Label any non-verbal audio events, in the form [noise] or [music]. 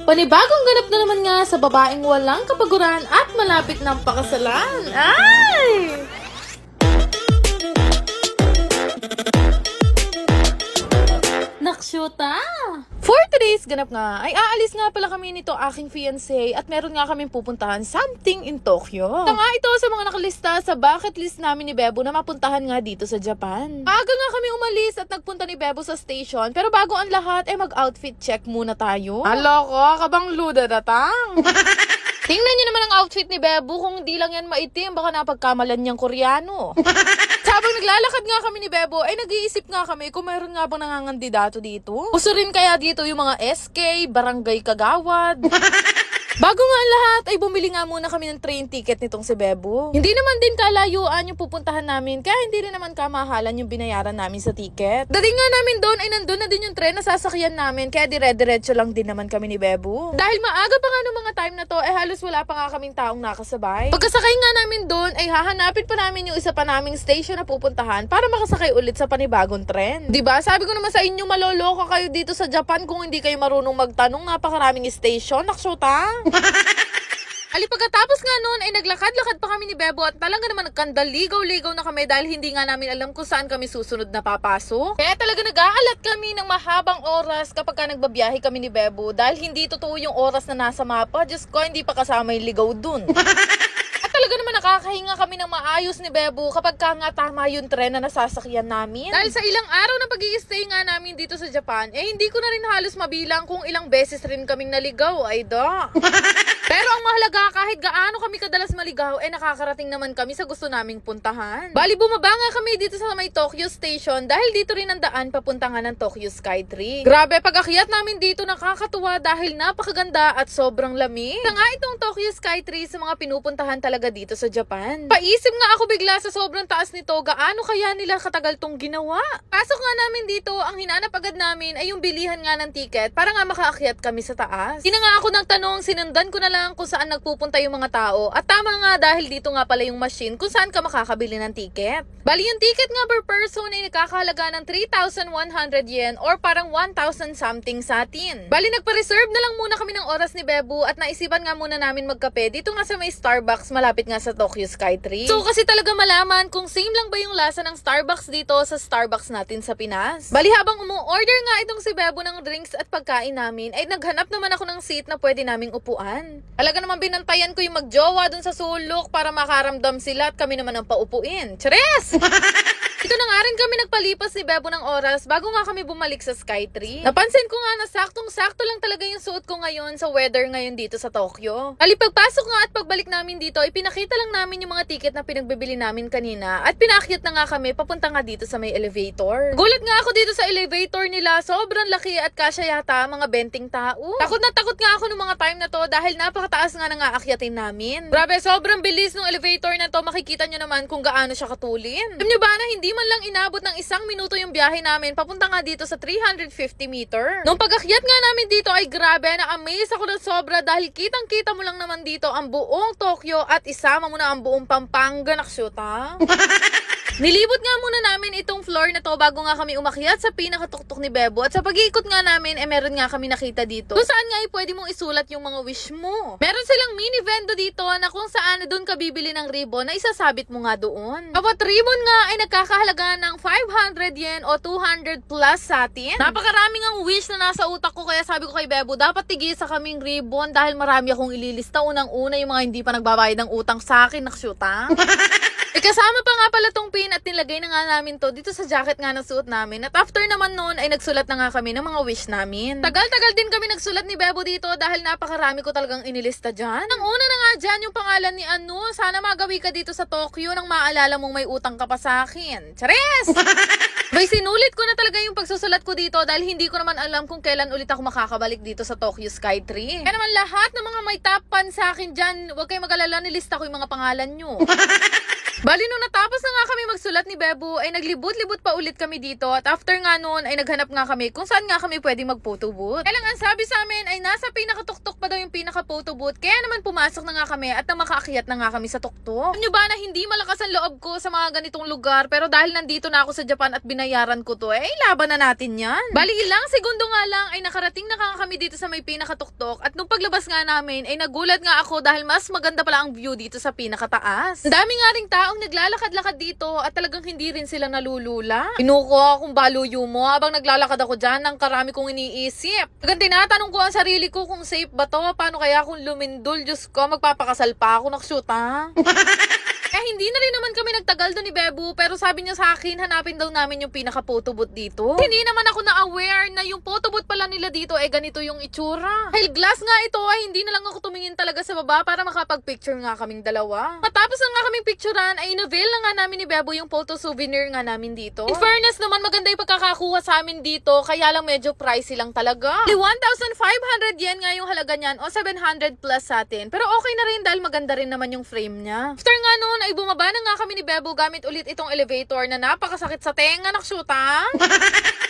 Panibagong ganap na naman nga sa babaeng walang kapaguran at malapit ng pakasalan. Ay! Naksyuta! For today's ganap nga, ay aalis nga pala kami nito aking fiancé at meron nga kaming pupuntahan something in Tokyo. Ito nga ito sa mga nakalista sa bucket list namin ni Bebo na mapuntahan nga dito sa Japan. Aga nga kami umalis at nagpunta ni Bebo sa station pero bago ang lahat ay mag-outfit check muna tayo. Aloko, kabang luda datang. [laughs] Tingnan niyo naman ang outfit ni Bebo kung hindi lang yan maitim baka napagkamalan niyang koreano. [laughs] Habang naglalakad nga kami ni Bebo, ay nag-iisip nga kami kung mayroon nga bang nangangandidato dito. Uso rin kaya dito yung mga SK, Barangay Kagawad. [laughs] Bago nga ang lahat, ay bumili nga muna kami ng train ticket nitong si Bebo. Hindi naman din kalayuan yung pupuntahan namin, kaya hindi rin naman kamahalan yung binayaran namin sa ticket. Dating nga namin doon, ay nandun na din yung tren na sasakyan namin, kaya dire-diretso lang din naman kami ni Bebo. Dahil maaga pa nga nung mga time na to, ay halos wala pa nga kaming taong nakasabay. Pagkasakay nga namin doon, ay hahanapin pa namin yung isa pa naming station na pupuntahan para makasakay ulit sa panibagong tren. ba? Sabi ko naman sa inyo, maloloka kayo dito sa Japan kung hindi kayo marunong magtanong. Napakaraming station. Naksuta. [laughs] Ali pagkatapos nga noon ay naglakad-lakad pa kami ni Bebo at talaga naman nagkandaligaw-ligaw na kami dahil hindi nga namin alam kung saan kami susunod na papasok. Kaya talaga nag-aalat kami ng mahabang oras kapag ka nagbabiyahe kami ni Bebo dahil hindi totoo yung oras na nasa mapa. Diyos ko, hindi pa kasama yung ligaw dun. [laughs] Talaga naman nakakahinga kami ng maayos ni Bebo kapag ka nga tama yung tren na nasasakyan namin. Dahil sa ilang araw na pag stay nga namin dito sa Japan, eh hindi ko na rin halos mabilang kung ilang beses rin kaming naligaw. Ay da. [laughs] Pero ang mahalaga, kahit gaano kami kadalas maligaw, eh nakakarating naman kami sa gusto naming puntahan. Bali, bumaba nga kami dito sa may Tokyo Station dahil dito rin ang daan papunta nga ng Tokyo Skytree. Grabe, pag akyat namin dito nakakatuwa dahil napakaganda at sobrang lamig. Ito nga itong Tokyo Skytree sa mga pinupuntahan talaga dito sa Japan. Paisip nga ako bigla sa sobrang taas nito, gaano kaya nila katagal tong ginawa? Pasok nga namin dito, ang hinanap agad namin ay yung bilihan nga ng ticket para nga makaakyat kami sa taas. Hindi nga ako ng tanong, sinundan ko na lang kung saan nagpupunta yung mga tao. At tama nga dahil dito nga pala yung machine kung saan ka makakabili ng ticket. Bali yung ticket nga per person ay nakakahalaga ng 3,100 yen or parang 1,000 something sa atin. Bali nagpa-reserve na lang muna kami ng oras ni Bebu at naisipan nga muna namin magkape dito nga sa may Starbucks malapit nga sa Tokyo Skytree. So kasi talaga malaman kung same lang ba yung lasa ng Starbucks dito sa Starbucks natin sa Pinas. Bali habang umu-order nga itong si Bebo ng drinks at pagkain namin ay naghanap naman ako ng seat na pwede naming upuan. Talaga naman binantayan ko yung magjowa dun sa sulok para makaramdam sila at kami naman ang paupuin. Cheres! [laughs] Ito na nga rin kami nagpalipas ni Bebo ng oras bago nga kami bumalik sa Skytree. Napansin ko nga na saktong-sakto lang talaga yung suot ko ngayon sa weather ngayon dito sa Tokyo. Ali pagpasok nga at pagbalik namin dito ay pinakita lang namin yung mga ticket na pinagbibili namin kanina at pinakyat na nga kami papunta nga dito sa may elevator. Gulat nga ako dito sa elevator nila, sobrang laki at kasya yata mga benting tao. Takot na takot nga ako nung mga time na to dahil napakataas nga nang aakyatin namin. Grabe, sobrang bilis ng elevator na to. Makikita nyo naman kung gaano siya katulin. Alam nyo ba na hindi man lang inabot ng isang minuto yung biyahe namin papunta nga dito sa 350 meter. Nung pag-akyat nga namin dito ay grabe, na-amaze ako ng sobra dahil kitang-kita mo lang naman dito ang buong Tokyo at isama mo na ang buong Pampanga, naksyuta. [laughs] Nilibot nga muna namin itong floor na to bago nga kami umakyat sa pinakatuktok ni Bebo at sa pag-iikot nga namin eh meron nga kami nakita dito kung saan nga ay pwede mong isulat yung mga wish mo. Meron silang mini vendo dito na kung saan doon ka bibili ng ribbon na isasabit mo nga doon. Bawat ribbon nga ay nagkakahalaga ng 500 yen o 200 plus sa atin. Napakaraming ang wish na nasa utak ko kaya sabi ko kay Bebo dapat tigisa kaming ribbon dahil marami akong ililista unang-una yung mga hindi pa nagbabayad ng utang sa akin naksyuta. [laughs] Eh, kasama pa nga pala tong pin at nilagay na nga namin to dito sa jacket nga na suot namin. At after naman noon ay nagsulat na nga kami ng mga wish namin. Tagal-tagal din kami nagsulat ni Bebo dito dahil napakarami ko talagang inilista dyan. Ang una na nga dyan yung pangalan ni Anu. Sana magawi ka dito sa Tokyo nang maalala mong may utang ka pa sa akin. Chares! Bay, [laughs] sinulit ko na talaga yung pagsusulat ko dito dahil hindi ko naman alam kung kailan ulit ako makakabalik dito sa Tokyo Skytree. Kaya naman lahat ng mga may top pan sa akin dyan, huwag kayo mag-alala, nilista ko yung mga pangalan nyo. [laughs] Bali, nung natapos na nga kami magsulat ni Bebo, ay naglibot-libot pa ulit kami dito. At after nga noon, ay naghanap nga kami kung saan nga kami pwede mag-photo booth. Kaya lang ang sabi sa amin ay nasa pinakatuktok pa daw yung pinaka-photo booth. Kaya naman pumasok na nga kami at nang makaakyat na nga kami sa tuktok. Nyo ba na hindi malakas ang loob ko sa mga ganitong lugar pero dahil nandito na ako sa Japan at binayaran ko to, eh laban na natin yan. Bali ilang segundo nga lang ay nakarating na nga kami dito sa may pinakatuktok at nung paglabas nga namin ay nagulat nga ako dahil mas maganda pala ang view dito sa pinakataas. Ang dami nga ring taong naglalakad-lakad dito at talagang hindi rin sila nalulula. Pinuko akong baluyo mo habang naglalakad ako dyan ng karami kong iniisip. Hanggang tinatanong ko ang sarili ko kung safe ba to, paano kaya kung lumindol, Diyos ko, magpapakasal pa ako, nakshoot ha? [laughs] Hindi na rin naman kami nagtagal doon ni Bebu, pero sabi niya sa akin, hanapin daw namin yung pinaka-photo dito. Hindi naman ako na-aware na yung photo pala nila dito, eh ganito yung itsura. Dahil glass nga ito, ay hindi na lang ako tumingin talaga sa baba para makapag-picture nga kaming dalawa. Matapos na nga kaming picturean, ay inavail na nga namin ni Bebu yung photo souvenir nga namin dito. In fairness naman, maganda yung pagkakakuha sa amin dito, kaya lang medyo pricey lang talaga. 1,500 yen nga yung halaga niyan, o 700 plus sa atin. Pero okay na rin dahil maganda rin naman yung frame niya. After nga noon, ay bumaba na nga kami ni Bebo gamit ulit itong elevator na napakasakit sa tenga, nakshuta. [laughs]